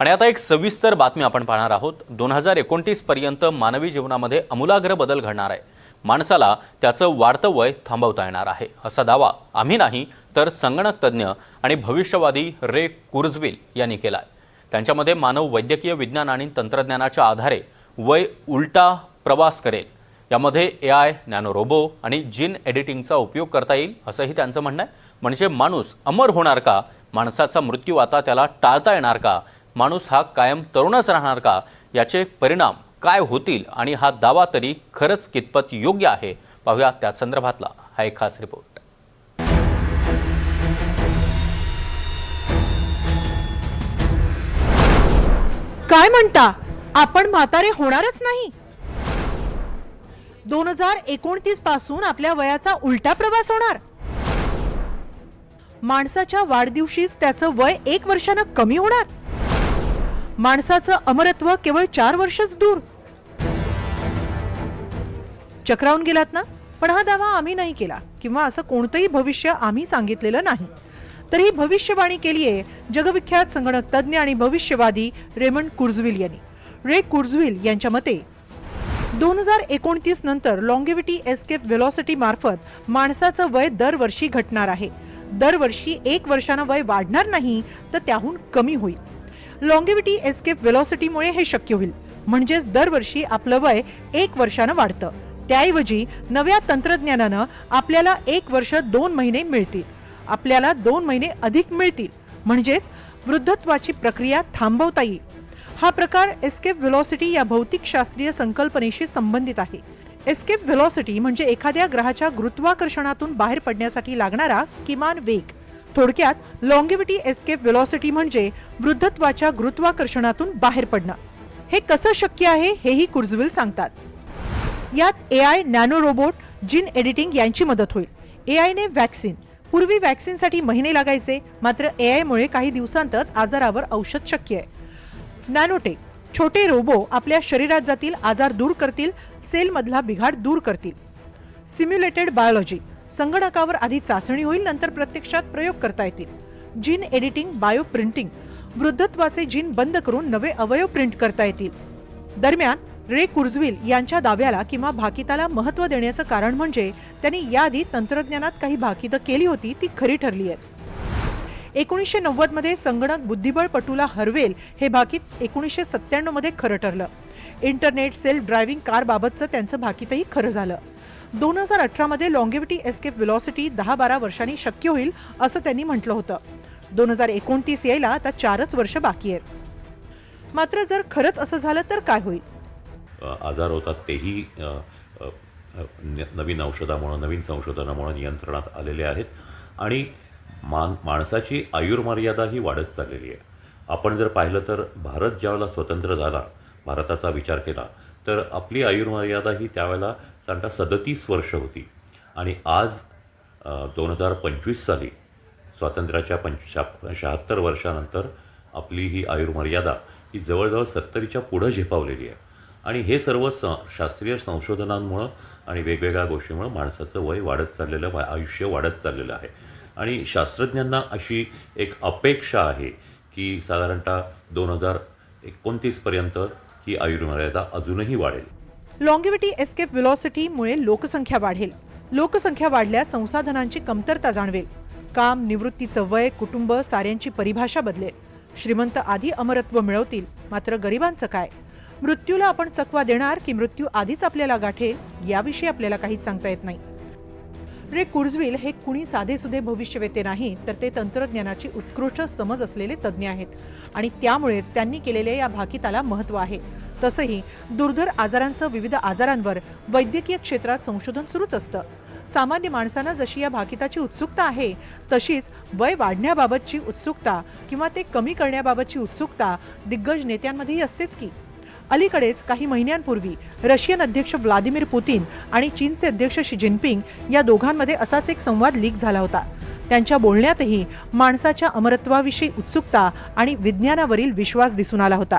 आणि आता एक सविस्तर बातमी आपण पाहणार आहोत. दोन हजार एकोणतीस पर्यंत मानवी जीवनामध्ये आमूलाग्र बदल घडणार आहे. माणसाला त्याचं वाढतं वय थांबवता येणार आहे. असा दावा आम्ही नाही तर संगणक तज्ज्ञ आणि भविष्यवादी रे कुर्जविल यांनी केला आहे त्यांच्यामध्ये मानव वैद्यकीय विज्ञान आणि तंत्रज्ञानाच्या आधारे वय उलटा प्रवास करेल. यामध्ये ए आय नॅनो रोबो आणि जीन एडिटिंगचा उपयोग करता येईल असंही त्यांचं म्हणणं आहे. म्हणजे माणूस अमर होणार का? माणसाचा मृत्यू आता त्याला टाळता येणार का? माणूस हा कायम तरुणच राहणार का? याचे परिणाम काय होतील? आणि हा दावा तरी खरंच कितपत योग्य आहे? पाहूया त्या संदर्भातला हा एक खास रिपोर्ट. काय म्हणता? आपण म्हातारे होणारच नाही. दोन हजार एकोणतीसपासून आपल्या वयाचा उलटा प्रवास होणार. माणसाच्या वाढदिवशीच त्याचं वय एक वर्षानं कमी होणार. माणसाचं अमरत्व केवळ चार वर्षच दूर. चक्रावून गेलात ना? पण हा दावा आम्ही नाही केला किंवा असं कोणतंही भविष्य आम्ही सांगितलेलं नाही. तर ही भविष्यवाणी केली आहे जगविख्यात संगणक तज्ज्ञ आणि भविष्यवादी रेमंड कुर्जविल यांनी. रे कुर्जविल यांच्या मते दोन हजार एकोणतीस नंतर लॉंगेविटी एस्केप व्हेलॉसिटी मार्फत माणसाचं वय दरवर्षी घटणार आहे. दरवर्षी एक वर्षानं वय वाढणार नाही तर त्याहून कमी होईल. लॉंगेविटी एस्केप वेलॉसिटीमुळे हे शक्य होईल. म्हणजेच दरवर्षी आपलं वय एक वर्षानं वाढतं. त्याऐवजी नव्या तंत्रज्ञानानं आपल्याला एक वर्ष दोन महिने मिळतील. आपल्याला दोन महिने अधिक मिळतील. म्हणजेच वृद्धत्वाची प्रक्रिया थांबवता येईल. हा प्रकार एस्केप व्हेलॉसिटी या भौतिकशास्त्रीय संकल्पनेशी संबंधित आहे. एस्केप व्हेलॉसिटी म्हणजे एखाद्या ग्रहाच्या गुरुत्वाकर्षणातून बाहेर पडण्यासाठी लागणारा किमान वेग. थोडक्यात लॉंगेविटी एस्केप व्हेलॉसिटी म्हणजे वृद्धत्वाच्या गुरुत्वाकर्षणातून बाहेर पडणं. हे कसं शक्य आहे हेही कुर्जविल सांगतात. यात A I nano robot gene editing यांची मदत होईल. ए आयने व्हॅक्सिन पूर्वी व्हॅक्सिनसाठी महिने लागायचे मात्र ए आयमुळे काही दिवसांतच आजारावर औषध शक्य आहे. नॅनोटेक छोटे रोबो आपल्या शरीरात जातील आजार दूर करतील सेलमधला बिघाड दूर करतील. सिम्युलेटेड बायोलॉजी संगणकावर आधी चाचणी होईल नंतर प्रत्यक्षात प्रयोग करता येतील. जीन एडिटिंग बायो प्रिंटिंग वृद्धत्वाचे जीन बंद करून नवे अवयव प्रिंट करता येतील. दरम्यान रे कुर्जविल यांच्या दाव्याला किंवा भाकिताला महत्त्व देण्याचं कारण म्हणजे त्यांनी याआधी तंत्रज्ञानात काही भाकितं केली होती ती खरी ठरली आहेत. एकोणीसशे नव्वदमध्ये संगणक बुद्धिबळपटूला हरवेल हे भाकीत एकोणीसशे सत्त्याण्णवमध्ये खरं ठरलं. इंटरनेट सेल्फ ड्रायव्हिंग कार बाबतचं त्यांचं भाकीतही खरं झालं. दोन हजार अठरामध्ये लॉंगेविटी एस्केप विलॉसिटी दहा बारा वर्षांनी शक्य होईल असं त्यांनी म्हटलं होतं. दोन हजार एकोणतीस यायला आता चारच वर्ष बाकी आहेत. मात्र जर खरंच असं झालं तर काय होईल? आजार होतात तेही न- नवीन औषधामुळं नवीन संशोधनामुळं नियंत्रणात आलेले आहेत. आणि मान माणसाची आयुर्मर्यादा ही वाढत चाललेली आहे. आपण जर पाहिलं तर भारत ज्यावेळेला स्वतंत्र झाला भारताचा विचार केला तर आपली आयुर्मर्यादा ही त्यावेळेला साधारणतः सदतीस वर्ष होती. आणि आज दोन हजार पंचवीस साली स्वातंत्र्याच्या पंच शा- शहात्तर वर्षानंतर आपली ही आयुर्मर्यादा ही जवळजवळ सत्तरीच्या पुढं झेपावलेली आहे. आणि हे सर्व स शास्त्रीय संशोधनांमुळं आणि वेगवेगळ्या गोष्टीमुळं माणसाचं वय वाढत चाललेलं आयुष्य वाढत चाललेलं आहे. आणि शास्त्रज्ञांना अशी एक अपेक्षा आहे की साधारणतः दोन हजार एकोणतीसपर्यंत ही आयुर्मर्यादा अजूनही वाढेल. लॉंगिव्हिटी एस्केप व्हेलॉसिटीमुळे लोकसंख्या वाढेल. लोकसंख्या वाढल्यास संसाधनांची कमतरता जाणवेल. काम निवृत्तीचं वय कुटुंब साऱ्यांची परिभाषा बदलेल. श्रीमंत आधी अमरत्व मिळवतील मात्र गरिबांचं काय? मृत्यूला आपण चकवा देणार की मृत्यू आधीच आपल्याला गाठेल याविषयी आपल्याला काहीच सांगता येत नाही. रे कुर्जविल हे कुणी साधेसुधे भविष्यवेते नाही तर ते तंत्रज्ञानाची उत्कृष्ट समज असलेले तज्ज्ञ आहेत. आणि त्यामुळेच त्यांनी केलेल्या या भाकिताला महत्त्व आहे. तसंही दुर्धर आजारांसह विविध आजारांवर वैद्यकीय क्षेत्रात संशोधन सुरूच असतं. सामान्य माणसांना जशी या भाकिताची उत्सुकता आहे तशीच वय वाढण्याबाबतची उत्सुकता किंवा ते कमी करण्याबाबतची उत्सुकता दिग्गज नेत्यांमध्येही असतेच की. अलीकडेच काही महिन्यांपूर्वी रशियन अध्यक्ष व्लादिमीर पुतीन आणि चीनचे अध्यक्ष शी जिनपिंग या दोघांमध्ये असाच एक संवाद लीक झाला होता. त्यांच्या बोलण्यातही माणसाच्या अमरत्वाविषयी उत्सुकता आणि विज्ञानावरील विश्वास दिसून आला होता.